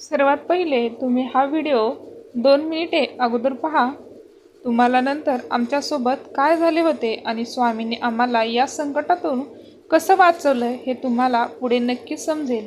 सर्वात पहिले तुम्ही हा व्हिडिओ दोन मिनिटे अगोदर पहा. तुम्हाला नंतर आमच्यासोबत काय झाले होते आणि स्वामींनी आम्हाला या संकटातून कसं वाचवलं हे तुम्हाला पुढे नक्की समजेल.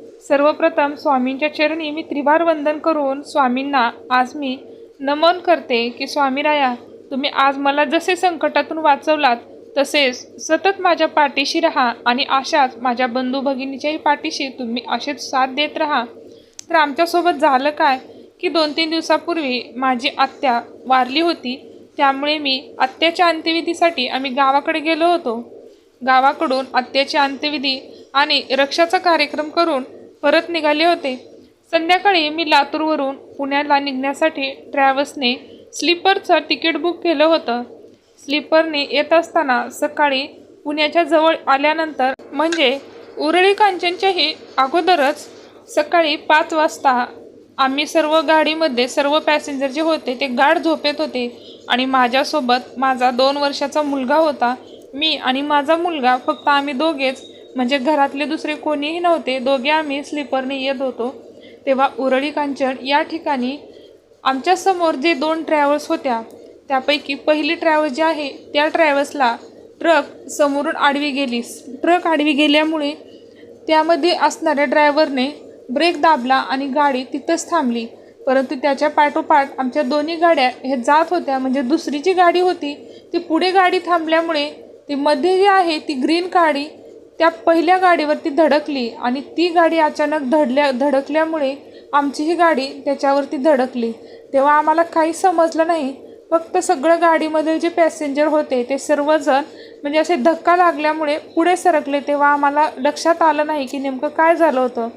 सर्वप्रथम स्वामींच्या चरणी मी त्रिवार वंदन करून स्वामींना आज मी नमन करते की स्वामीराया तुम्ही आज मला जसे संकटातून वाचवलात तसेच सतत माझ्या पाठीशी राहा आणि अशाच माझ्या बंधू भगिनीच्याही पाठीशी तुम्ही असेच साथ देत राहा. तर आमच्यासोबत झालं काय की दोन तीन दिवसापूर्वी माझी आत्या वारली होती. त्यामुळे मी आत्याच्या अंत्यविधीसाठी आम्ही गावाकडे गेलो होतो. गावाकडून आत्याची अंत्यविधी आणि रक्षाचा कार्यक्रम करून परत निघाले होते. संध्याकाळी मी लातूरवरून पुण्याला निघण्यासाठी ट्रॅव्हल्सने स्लीपरचं तिकीट बुक केलं होतं. स्लीपरने येत असताना सकाळी पुण्याच्या जवळ आल्यानंतर म्हणजे उरळी कांचनच्याही अगोदरच सकाळी पाच वाजता आम्ही सर्व गाडीमध्ये सर्व पॅसेंजर जे होते ते गाढ झोपेत होते आणि माझ्यासोबत माझा दोन वर्षाचा मुलगा होता. मी आणि माझा मुलगा फक्त आम्ही दोघेच म्हणजे घरातले दुसरे कोणीही नव्हते दोघे आम्ही स्लीपरने येत होतो. तेव्हा उरळी कांचन या ठिकाणी आमच्यासमोर जे दोन ट्रॅव्हल्स होत्या त्यापैकी पहिली ट्रॅव्हल्स जी आहे त्या ट्रॅव्हल्सला ट्रक समोरून आडवी गेली. ट्रक आडवी गेल्यामुळे त्यामध्ये असणाऱ्या ड्रायव्हरने ब्रेक दाबला आणि गाडी तिथंच थांबली. परंतु त्याच्या पाठोपाठ आमच्या दोन्ही गाड्या हे जात होत्या. म्हणजे दुसरी जी गाडी होती ती पुढे गाडी थांबल्यामुळे ती मध्ये जी आहे ती ग्रीन गाडी त्या पहिल्या गाडीवरती धडकली आणि ती गाडी अचानक धडल्या धडकल्यामुळे आमची ही गाडी त्याच्यावरती धडकली. तेव्हा आम्हाला काही समजलं नाही. फक्त सगळं गाडीमध्ये जे पॅसेंजर होते ते सर्वजण म्हणजे असे धक्का लागल्यामुळे पुढे सरकले. तेव्हा आम्हाला लक्षात आलं नाही की नेमकं काय झालं होतं.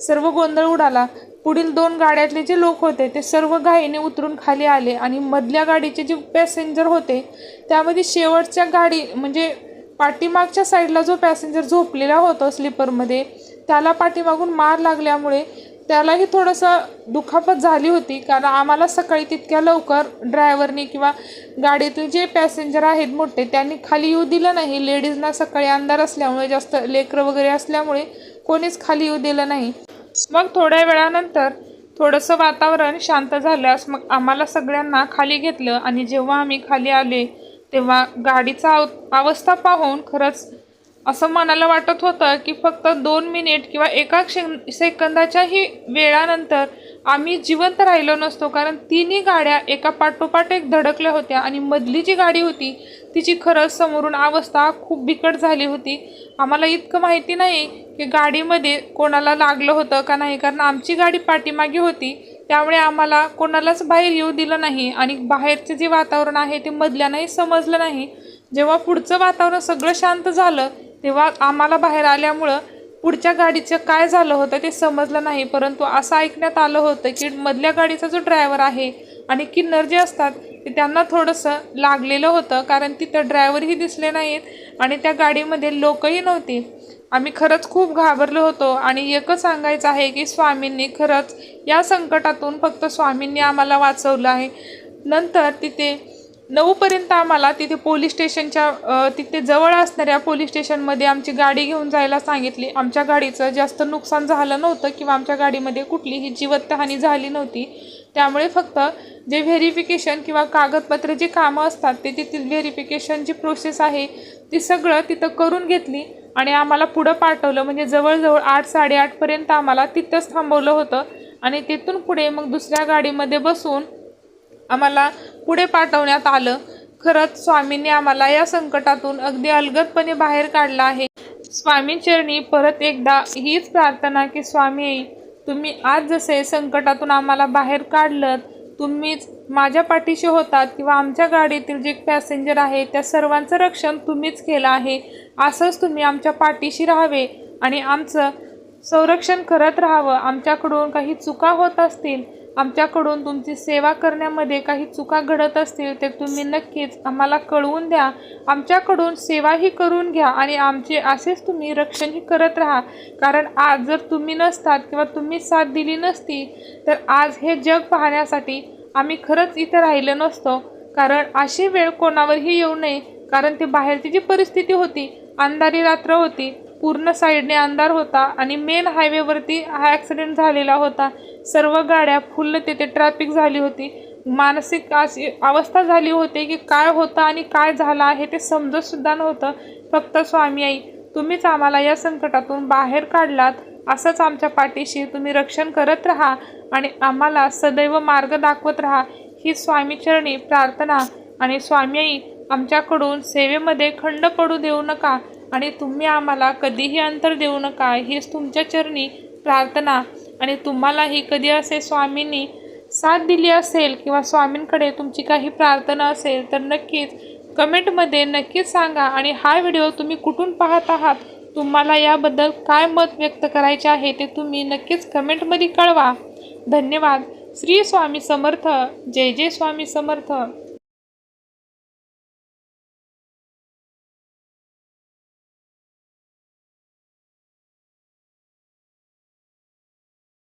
सर्व गोंधळ उडाला. पुढील दोन गाड्यातले जे लोक होते ते सर्व घाईने उतरून खाली आले आणि मधल्या गाडीचे जे पॅसेंजर होते त्यामध्ये शेवटच्या गाडी म्हणजे पाठीमागच्या साईडला जो पॅसेंजर झोपलेला होता स्लीपरमध्ये त्याला पाठीमागून मार लागल्यामुळे त्यालाही थोडंसं दुखापत झाली होती. कारण आम्हाला सकाळी तितक्या लवकर ड्रायव्हरनी किंवा गाडीतून जे पॅसेंजर आहेत मोठे त्यांनी खाली येऊ दिलं नाही. लेडीजना सकाळी अंधार असल्यामुळे जास्त लेकरं वगैरे असल्यामुळे कोणीच खाली येऊ दिलं नाही. मग थोड्या वेळानंतर थोडंसं वातावरण शांत झाल्यास मग आम्हाला सगळ्यांना खाली घेतलं आणि जेव्हा आम्ही खाली आले तेव्हा गाडीचा अवस्था पाहून खरंच असं मनाला वाटत होतं की फक्त दोन मिनिट किंवा एका क्षे सेकंदाच्याही वेळानंतर आम्ही जिवंत राहिलो नसतो. कारण तिन्ही गाड्या एका पाठोपाठ एक धडकल्या होत्या आणि मधली जी गाडी होती तिची खरंच समोरून अवस्था खूप बिकट झाली होती. आम्हाला इतकं माहिती नाही की गाडीमध्ये कोणाला लागलं होतं का नाही. कारण आमची गाडी पाठीमागे होती. त्यामुळे आम्हाला कोणालाच बाहेर येऊ दिलं नाही आणि बाहेरचे जे वातावरण आहे ते मधल्यानंही समजलं नाही. जेव्हा पुढचं वातावरण सगळं शांत झालं तेव्हा आम्हाला बाहेर आल्यामुळं पुढच्या गाडीचं काय झालं होतं ते समजलं नाही. परंतु असं ऐकण्यात आलं होतं की मधल्या गाडीचा जो ड्रायव्हर आहे आणि किन्नर जे असतात ते त्यांना थोडंसं लागलेलं होतं कारण तिथं ड्रायव्हरही दिसले नाहीत आणि त्या गाडीमध्ये लोकही नव्हती. आम्ही खरंच खूप घाबरलो होतो आणि एकच सांगायचं आहे की स्वामींनी खरंच या संकटातून फक्त स्वामींनी आम्हाला वाचवलं आहे. नंतर तिथे नऊपर्यंत आम्हाला तिथे पोलीस स्टेशनच्या तिथे जवळ असणाऱ्या पोलीस स्टेशनमध्ये आमची गाडी घेऊन जायला सांगितली. आमच्या गाडीचं जास्त नुकसान झालं नव्हतं किंवा आमच्या गाडीमध्ये कुठलीही जीवत्तहानी झाली नव्हती. त्यामुळे फक्त जे व्हेरिफिकेशन किंवा कागदपत्र जी कामं असतात ते तिथील व्हेरिफिकेशन जी प्रोसेस आहे ती सगळं तिथं करून घेतली आणि आम्हाला पुढं पाठवलं. म्हणजे जवळजवळ आठ साडेआठपर्यंत आम्हाला तिथंच थांबवलं होतं आणि तिथून पुढे मग दुसऱ्या गाडीमध्ये बसून आम्हाला पुढे पाठवण्यात आलं. खरंच स्वामींनी आम्हाला या संकटातून अगदी अलगदपणे बाहेर काढलं आहे. स्वामींचरणी परत एकदा हीच प्रार्थना की स्वामी तुम्ही आज जसे संकटातून आम्हाला बाहेर काढलं तुम्हीच माझ्या पाठीशी होतात किंवा आमच्या गाडीतील जे पॅसेंजर आहे त्या सर्वांचं रक्षण तुम्हीच केलं आहे. असंच तुम्ही आमच्या पाठीशी राहावे आणि आमचं संरक्षण करत राहावं. आमच्याकडून काही चुका होत असतील आमच्याकडून तुमची सेवा करण्यामध्ये काही चुका घडत असतील तर तुम्ही नक्कीच आम्हाला कळवून द्या. आमच्याकडून सेवाही करून घ्या आणि आमचे असेच तुम्ही रक्षणही करत राहा. कारण आज जर तुम्ही नसतात किंवा तुम्ही साथ दिली नसती तर आज हे जग पाहण्यासाठी आम्ही खरंच इथं राहिलो नसतो. कारण अशी वेळ कोणावरही येऊ नये. कारण ते बाहेरची जी परिस्थिती होती अंधारी रात्र होती पूर्ण साईडने अंधार होता आणि मेन हायवेवरती हा ॲक्सिडेंट झालेला होता. सर्व गाड्या फुल्ल तिथे ट्रॅफिक झाली होती. मानसिक अशी अवस्था झाली होती की काय होतं आणि काय झालं आहे ते समजतसुद्धा नव्हतं. फक्त स्वामी आई तुम्हीच आम्हाला या संकटातून बाहेर काढलात. असंच आमच्या पाठीशी तुम्ही रक्षण करत राहा आणि आम्हाला सदैव मार्ग दाखवत राहा. ही स्वामीचरणी प्रार्थना आणि स्वामी आई आमच्याकडून सेवेमध्ये खंड पडू देऊ नका. आणि तुम्ही आम्हाला कधीही अंतर देऊ नका. हीच तुमच्या चरणी प्रार्थना आणि तुम्हालाही कधी असे स्वामींनी साथ दिली असेल किंवा स्वामींकडे तुमची काही प्रार्थना असेल तर नक्कीच कमेंटमध्ये नक्कीच सांगा आणि हा व्हिडिओ तुम्ही कुठून पाहत आहात तुम्हाला याबद्दल काय मत व्यक्त करायचे आहे ते तुम्ही नक्कीच कमेंटमध्ये कळवा. धन्यवाद. श्री स्वामी समर्थ. जय जय स्वामी समर्थ.